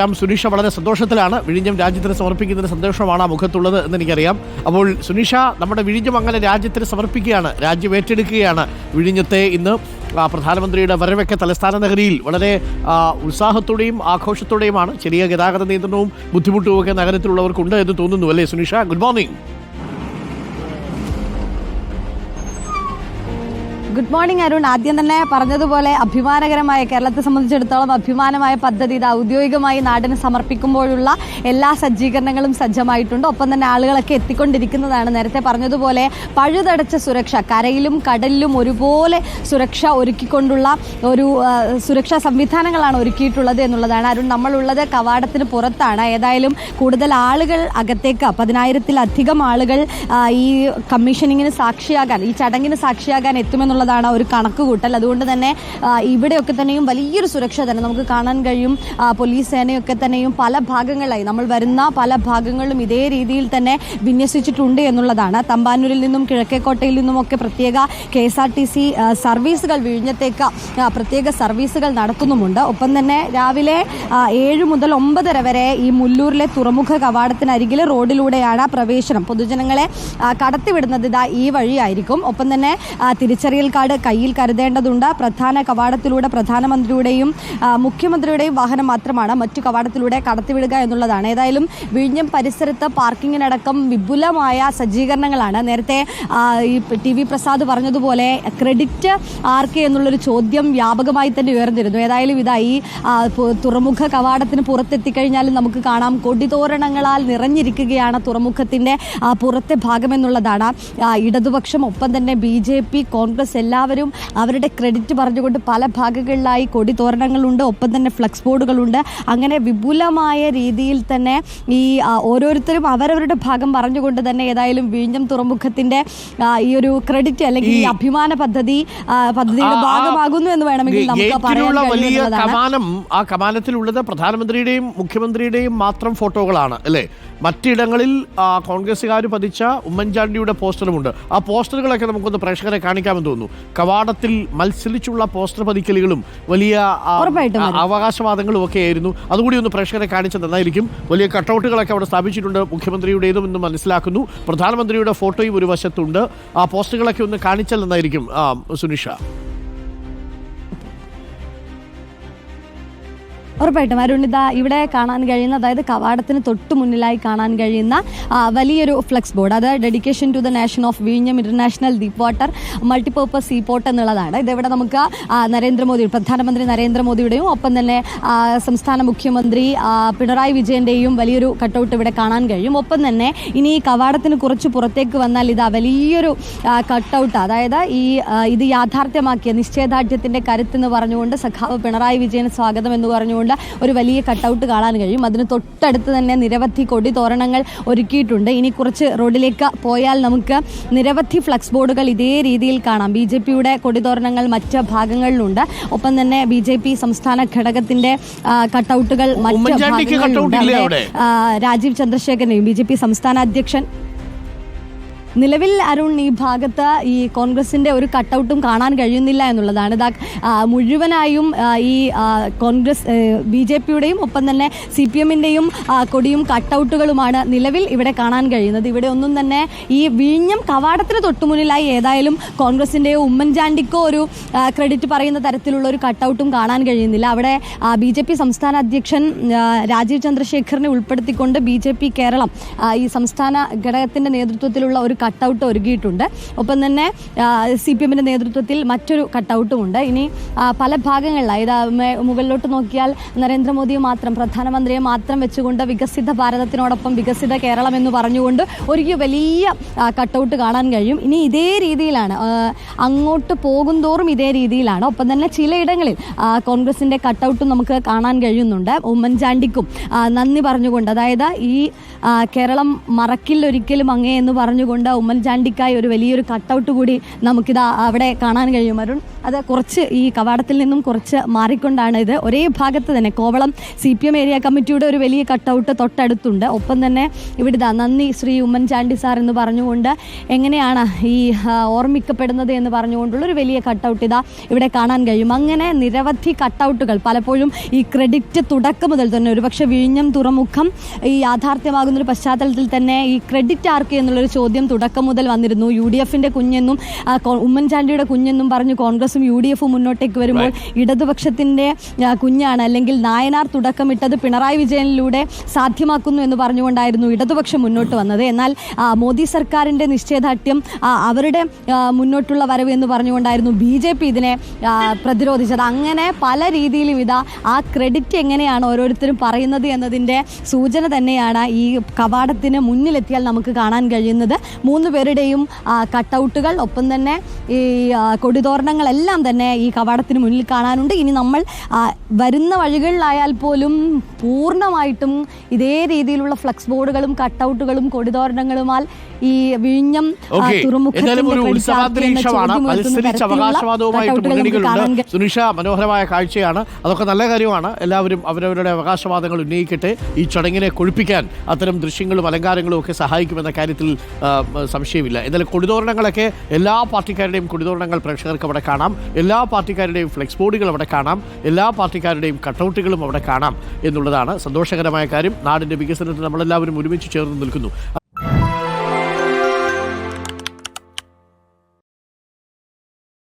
രാം സുനീഷ വളരെ സന്തോഷത്തിലാണ്. വിഴിഞ്ഞം രാജ്യത്തിന് സമർപ്പിക്കുന്ന സന്തോഷമാണ് ആ മുഖത്തുള്ളത് എന്ന് എനിക്കറിയാം അപ്പോൾ സുനീഷ നമ്മുടെ വിഴിഞ്ഞം അങ്ങനെ രാജ്യത്തിന് സമർപ്പിക്കുകയാണ്. രാജ്യം ഏറ്റെടുക്കുകയാണ്. വിഴിഞ്ഞത്തെ ഇന്ന് പ്രധാനമന്ത്രിയുടെ വരവൊക്കെ തലസ്ഥാന നഗരിയിൽ വളരെ ഉത്സാഹത്തോടെയും ആഘോഷത്തോടെയുമാണ്. ചെറിയ ഗതാഗത നിയന്ത്രണവും ബുദ്ധിമുട്ടും ഒക്കെ നഗരത്തിലുള്ളവർക്കുണ്ട് എന്ന് തോന്നുന്നു. അല്ലേ Suneesha? Good morning good morning Arun. ആദ്യം തന്നെ പറഞ്ഞതുപോലെ അഭിമാനകരമായ കേരളത്തെ സംബന്ധിച്ചിടത്തോളം അഭിമാനമായ പദ്ധതി ഇത് ഔദ്യോഗികമായി നാടിന് സമർപ്പിക്കുമ്പോഴുള്ള എല്ലാ സജ്ജീകരണങ്ങളും സജ്ജമായിട്ടുണ്ട്. ഒപ്പം തന്നെ ആളുകളൊക്കെ എത്തിക്കൊണ്ടിരിക്കുന്നതാണ്. നേരത്തെ പറഞ്ഞതുപോലെ പഴുതടച്ച സുരക്ഷ കരയിലും കടലിലും ഒരുപോലെ സുരക്ഷ ഒരുക്കിക്കൊണ്ടുള്ള ഒരു സുരക്ഷാ സംവിധാനങ്ങളാണ് ഒരുക്കിയിട്ടുള്ളത് എന്നുള്ളതാണ്. അരുൺ നമ്മളുള്ളത് കവാടത്തിന് പുറത്താണ്. ഏതായാലും കൂടുതൽ ആളുകൾ അകത്തേക്ക് പതിനായിരത്തിലധികം ആളുകൾ ഈ കമ്മീഷനിങ്ങിന് സാക്ഷിയാകാൻ ഈ ചടങ്ങിന് സാക്ഷിയാകാൻ എത്തുമെന്നുള്ളതാണ് ഒരു കണക്ക് കൂട്ടൽ അതുകൊണ്ട് തന്നെ ഇവിടെയൊക്കെ തന്നെയും വലിയൊരു സുരക്ഷ തന്നെ നമുക്ക് കാണാൻ കഴിയും. പോലീസ് സേനയൊക്കെ തന്നെയും പല ഭാഗങ്ങളായി നമ്മൾ വരുന്ന പല ഭാഗങ്ങളിലും ഇതേ രീതിയിൽ തന്നെ വിന്യസിച്ചിട്ടുണ്ട് എന്നുള്ളതാണ്. തമ്പാനൂരിൽ നിന്നും കിഴക്കേക്കോട്ടയിൽ നിന്നുമൊക്കെ പ്രത്യേക K S R T C സർവീസുകൾ വിഴിഞ്ഞത്തേക്ക് പ്രത്യേക സർവീസുകൾ നടത്തുന്നുമുണ്ട്. ഒപ്പം തന്നെ രാവിലെ ഏഴ് മുതൽ ഒമ്പതര വരെ ഈ മുല്ലൂരിലെ തുറമുഖ കവാടത്തിനരികിലെ റോഡിലൂടെയാണ് പ്രവേശനം. പൊതുജനങ്ങളെ കടത്തിവിടുന്നത് ഇതാ ഈ വഴിയായിരിക്കും. ഒപ്പം തന്നെ തിരിച്ചറിയൽ കാർഡ് കയ്യിൽ കരുതേണ്ടതുണ്ട്. പ്രധാന കവാടത്തിലൂടെ പ്രധാനമന്ത്രിയുടെയും മുഖ്യമന്ത്രിയുടെയും വാഹനം മാത്രമാണ് മറ്റു കവാടത്തിലൂടെ കടത്തിവിടുക എന്നുള്ളതാണ്. ഏതായാലും വിഴിഞ്ഞം പരിസരത്ത് പാർക്കിങ്ങിനടക്കം വിപുലമായ സജ്ജീകരണങ്ങളാണ്. നേരത്തെ ഈ ടി വി പ്രസാദ് പറഞ്ഞതുപോലെ ക്രെഡിറ്റ് ആർക്ക് എന്നുള്ളൊരു ചോദ്യം വ്യാപകമായി തന്നെ ഉയർന്നിരുന്നു. ഏതായാലും ഇതായി തുറമുഖ കവാടത്തിന് പുറത്തെത്തിക്കഴിഞ്ഞാൽ നമുക്ക് കാണാം കൊടിതോരണങ്ങളാൽ നിറഞ്ഞിരിക്കുകയാണ് തുറമുഖത്തിന്റെ പുറത്തെ ഭാഗമെന്നുള്ളതാണ്. ഇടതുപക്ഷം ഒപ്പം തന്നെ ബി കോൺഗ്രസ് എല്ലാവരും അവരുടെ ക്രെഡിറ്റ് പറഞ്ഞുകൊണ്ട് പല ഭാഗങ്ങളിലായി കൊടിതോരണങ്ങളുണ്ട് ഒപ്പം തന്നെ ഫ്ലക്സ് ബോർഡുകളുണ്ട് അങ്ങനെ വിപുലമായ രീതിയിൽ തന്നെ ഈ ഓരോരുത്തരും അവരവരുടെ ഭാഗം പറഞ്ഞുകൊണ്ട് തന്നെ ഏതായാലും വിഴിഞ്ഞം തുറമുഖത്തിന്റെ ഈ ഒരു ക്രെഡിറ്റ് അല്ലെങ്കിൽ ഈ അഭിമാന പദ്ധതി പദ്ധതിയുടെ ഭാഗമാകുന്നു എന്ന് വേണമെങ്കിൽ നമുക്ക് പറയാൻ വലിയ കമാനം ആ കമാനത്തിലുള്ളത് പ്രധാനമന്ത്രിയുടെയും മുഖ്യമന്ത്രിയുടെയും മാത്രം ഫോട്ടോകളാണ് അല്ലേ? മറ്റിടങ്ങളിൽ കോൺഗ്രസ്സുകാർ പതിച്ച ഉമ്മൻചാണ്ടിയുടെ പോസ്റ്ററുമുണ്ട്. ആ പോസ്റ്ററുകളൊക്കെ നമുക്കൊന്ന് പ്രേക്ഷകരെ കാണിക്കാമെന്ന് തോന്നുന്നു. കവാടത്തിൽ മത്സരിച്ചുള്ള പോസ്റ്റർ പതിക്കലുകളും വലിയ. അവകാശവാദങ്ങളും ഒക്കെ ആയിരുന്നു. അതുകൂടി ഒന്ന് പ്രേക്ഷകരെ കാണിച്ച് നന്നായിരിക്കും വലിയ കട്ടൗട്ടുകളൊക്കെ അവിടെ സ്ഥാപിച്ചിട്ടുണ്ട് മുഖ്യമന്ത്രിയുടേതും എന്ന് മനസ്സിലാക്കുന്നു. പ്രധാനമന്ത്രിയുടെ ഫോട്ടോയും ഒരു വശത്തുണ്ട്. ആ പോസ്റ്ററുകളൊക്കെ ഒന്ന് കാണിച്ചാൽ നന്നായിരിക്കും സുനിഷ. ഉറപ്പായിട്ടും അരുണിത ഇവിടെ കാണാൻ കഴിയുന്ന അതായത് കവാടത്തിന് തൊട്ട് മുന്നിലായി കാണാൻ കഴിയുന്ന വലിയൊരു ഫ്ലെക്സ് ബോർഡ് അതായത് dedication to the nation of വീഞ്ഞം international deep water multipurpose sea port എന്നുള്ളതാണ്. ഇതിവിടെ നമുക്ക് നരേന്ദ്രമോദി പ്രധാനമന്ത്രി നരേന്ദ്രമോദിയുടെയും ഒപ്പം തന്നെ സംസ്ഥാന മുഖ്യമന്ത്രി പിണറായി വിജയന്റെയും വലിയൊരു കട്ടൗട്ട് ഇവിടെ കാണാൻ കഴിയും. ഒപ്പം തന്നെ ഇനി ഈ കവാടത്തിന് കുറച്ച് പുറത്തേക്ക് വന്നാൽ ഇതാ വലിയൊരു കട്ടൗട്ട് അതായത് ഈ ഇത് യാഥാർത്ഥ്യമാക്കിയ നിശ്ചയദാർഢ്യത്തിന്റെ കരുത്തെന്ന് പറഞ്ഞുകൊണ്ട് സഖാവ് പിണറായി വിജയന് സ്വാഗതം എന്ന് പറഞ്ഞുകൊണ്ട് ഒരു വലിയ കട്ടൗട്ട് കാണാൻ കഴിയും. അതിന് തൊട്ടടുത്ത് തന്നെ നിരവധി കൊടി തോരണങ്ങൾ ഒരുക്കിയിട്ടുണ്ട്. ഇനി കുറച്ച് റോഡിലേക്ക് പോയാൽ നമുക്ക് നിരവധി ഫ്ലക്സ് ബോർഡുകൾ ഇതേ രീതിയിൽ കാണാം. ബി ജെ പിയുടെ കൊടിതോരണങ്ങൾ മറ്റ് ഭാഗങ്ങളിലുണ്ട്. ഒപ്പം തന്നെ ബി ജെ പി സംസ്ഥാന ഘടകത്തിന്റെ കട്ടൗട്ടുകൾ മറ്റ് ഭാഗങ്ങളിലുണ്ട്. രാജീവ് ചന്ദ്രശേഖരനെയും ബി ജെ പി സംസ്ഥാന അധ്യക്ഷൻ നിലവിൽ അരുൺ ഈ ഭാഗത്ത് ഈ കോൺഗ്രസിന്റെ ഒരു കട്ടൗട്ടും കാണാൻ കഴിയുന്നില്ല എന്നുള്ളതാണ്. ഇതാ മുഴുവനായും ഈ കോൺഗ്രസ് ബി ജെ പിയുടെയും ഒപ്പം തന്നെ സി പി എമ്മിന്റെയും കൊടിയും കട്ടൗട്ടുകളുമാണ് നിലവിൽ ഇവിടെ കാണാൻ കഴിയുന്നത്. ഇവിടെ ഒന്നും തന്നെ ഈ വിഴിഞ്ഞം കവാടത്തിന് തൊട്ടുമുന്നിലായി ഏതായാലും കോൺഗ്രസിന്റെയോ ഉമ്മൻചാണ്ടിക്കോ ഒരു ക്രെഡിറ്റ് പറയുന്ന തരത്തിലുള്ള ഒരു കട്ടൗട്ടും കാണാൻ കഴിയുന്നില്ല. അവിടെ ബി ജെ പി സംസ്ഥാന അധ്യക്ഷൻ രാജീവ് ചന്ദ്രശേഖറിനെ ഉൾപ്പെടുത്തിക്കൊണ്ട് ബി ജെ പി കേരളം ഈ സംസ്ഥാന ഘടകത്തിന്റെ നേതൃത്വത്തിലുള്ള ഒരു കട്ടൗട്ട് ഒരുക്കിയിട്ടുണ്ട്. ഒപ്പം തന്നെ സി പി എമ്മിന്റെ നേതൃത്വത്തിൽ മറ്റൊരു കട്ടൗട്ടും ഉണ്ട്. ഇനി പല ഭാഗങ്ങളിലായി. മുകളിലോട്ട് നോക്കിയാൽ നരേന്ദ്രമോദിയെ മാത്രം പ്രധാനമന്ത്രിയെ മാത്രം വെച്ചുകൊണ്ട് വികസിത ഭാരതത്തിനോടൊപ്പം വികസിത കേരളം എന്ന് പറഞ്ഞുകൊണ്ട് ഒരു വലിയ കട്ടൗട്ട് കാണാൻ കഴിയും. ഇനി ഇതേ രീതിയിലാണ് അങ്ങോട്ട് പോകുന്തോറും ഇതേ രീതിയിലാണ്. ഒപ്പം തന്നെ ചിലയിടങ്ങളിൽ കോൺഗ്രസിന്റെ കട്ടൗട്ടും നമുക്ക് കാണാൻ കഴിയുന്നുണ്ട്. ഉമ്മൻചാണ്ടിക്കും നന്ദി പറഞ്ഞുകൊണ്ട് അതായത് ഈ കേരളം മറക്കില്ല ഒരിക്കലും അങ്ങേ എന്ന് പറഞ്ഞുകൊണ്ട് സമർപ്പിച്ചത് ഉമ്മൻചാണ്ടിക്കായി ഒരു വലിയൊരു കട്ടൗട്ട് കൂടി നമുക്കിത് അവിടെ കാണാൻ കഴിയും. അരുൺ അത് കുറച്ച് ഈ കവാടത്തിൽ നിന്നും കുറച്ച് മാറിക്കൊണ്ടാണ് ഇത്. ഒരേ ഭാഗത്ത് തന്നെ Kovalam C P M area കമ്മിറ്റിയുടെ ഒരു വലിയ കട്ടൗട്ട് തൊട്ടടുത്തുണ്ട്. ഒപ്പം തന്നെ ഇവിടുത്തെ നന്ദി ശ്രീ ഉമ്മൻചാണ്ടി സാർ എന്ന് പറഞ്ഞുകൊണ്ട് എങ്ങനെയാണ് ഈ ഓർമ്മിക്കപ്പെടുന്നത് എന്ന് പറഞ്ഞുകൊണ്ടുള്ള ഒരു വലിയ കട്ടൗട്ട് ഇതാ ഇവിടെ കാണാൻ കഴിയും. അങ്ങനെ നിരവധി കട്ടൗട്ടുകൾ പലപ്പോഴും ഈ ക്രെഡിറ്റ് തുടക്കം മുതൽ തന്നെ ഒരുപക്ഷെ വിഴിഞ്ഞം തുറമുഖം ഈ യാഥാർത്ഥ്യമാകുന്ന ഒരു പശ്ചാത്തലത്തിൽ തന്നെ ഈ ക്രെഡിറ്റ് ആർക്ക് എന്നുള്ളൊരു ചോദ്യം തുടക്കം മുതൽ വന്നിരുന്നു. യു ഡി എഫിന്റെ കുഞ്ഞെന്നും ഉമ്മൻചാണ്ടിയുടെ കുഞ്ഞെന്നും പറഞ്ഞു കോൺഗ്രസും യു ഡി എഫും മുന്നോട്ടേക്ക് വരുമ്പോൾ ഇടതുപക്ഷത്തിന്റെ കുഞ്ഞാണ് അല്ലെങ്കിൽ നായനാർ തുടക്കമിട്ടത് പിണറായി വിജയനിലൂടെ സാധ്യമാക്കുന്നു എന്ന് പറഞ്ഞുകൊണ്ടായിരുന്നു ഇടതുപക്ഷം മുന്നോട്ട് വന്നത്. എന്നാൽ മോദി സർക്കാരിന്റെ നിശ്ചയദാർഢ്യം അവരുടെ മുന്നോട്ടുള്ള വരവ് എന്ന് പറഞ്ഞുകൊണ്ടായിരുന്നു ബി ജെ പി ഇതിനെ പ്രതിരോധിച്ചത്. അങ്ങനെ പല രീതിയിലും ഇതാ ആ ക്രെഡിറ്റ് എങ്ങനെയാണ് ഓരോരുത്തരും പറയുന്നത് എന്നതിന്റെ സൂചന തന്നെയാണ് ഈ കവാടത്തിന് മുന്നിലെത്തിയാൽ നമുക്ക് കാണാൻ കഴിയുന്നത്. മൂന്ന് പേരുടെയും കട്ടൗട്ടുകൾ ഒപ്പം തന്നെ ഈ കൊടിതോരണങ്ങളെല്ലാം തന്നെ ഈ കവാടത്തിന് മുന്നിൽ കാണാനുണ്ട്. ഇനി നമ്മൾ വരുന്ന വഴികളിലായാൽ പോലും പൂർണമായിട്ടും ഇതേ രീതിയിലുള്ള ഫ്ലക്സ് ബോർഡുകളും കട്ടൗട്ടുകളും കൊടിതോരണങ്ങളുമാൽ ഈ വിഴിഞ്ഞം സുനിഷ മനോഹരമായ കാഴ്ചയാണ്. അതൊക്കെ നല്ല കാര്യമാണ്. എല്ലാവരും അവരവരുടെ അവകാശവാദങ്ങൾ ഉന്നയിക്കട്ടെ. ഈ ചടങ്ങിനെ കൊഴുപ്പിക്കാൻ അത്തരം ദൃശ്യങ്ങളും അലങ്കാരങ്ങളും ഒക്കെ സഹായിക്കുമെന്ന കാര്യത്തിൽ സംശയമില്ല. എന്നാൽ കൊടിതോരണങ്ങളൊക്കെ എല്ലാ പാർട്ടിക്കാരുടെയും കൊടിതോരണങ്ങൾ പ്രേക്ഷകർക്ക് അവിടെ കാണാം. എല്ലാ പാർട്ടിക്കാരുടെയും ഫ്ലെക്സ് ബോർഡുകൾ അവിടെ കാണാം. എല്ലാ പാർട്ടിക്കാരുടെയും കട്ടൗട്ടുകളും അവിടെ കാണാം എന്നുള്ളതാണ് സന്തോഷകരമായ കാര്യം. നാടിന്റെ വികസനത്തിൽ നമ്മളെല്ലാവരും ഒരുമിച്ച് ചേർന്ന് നിൽക്കുന്നു.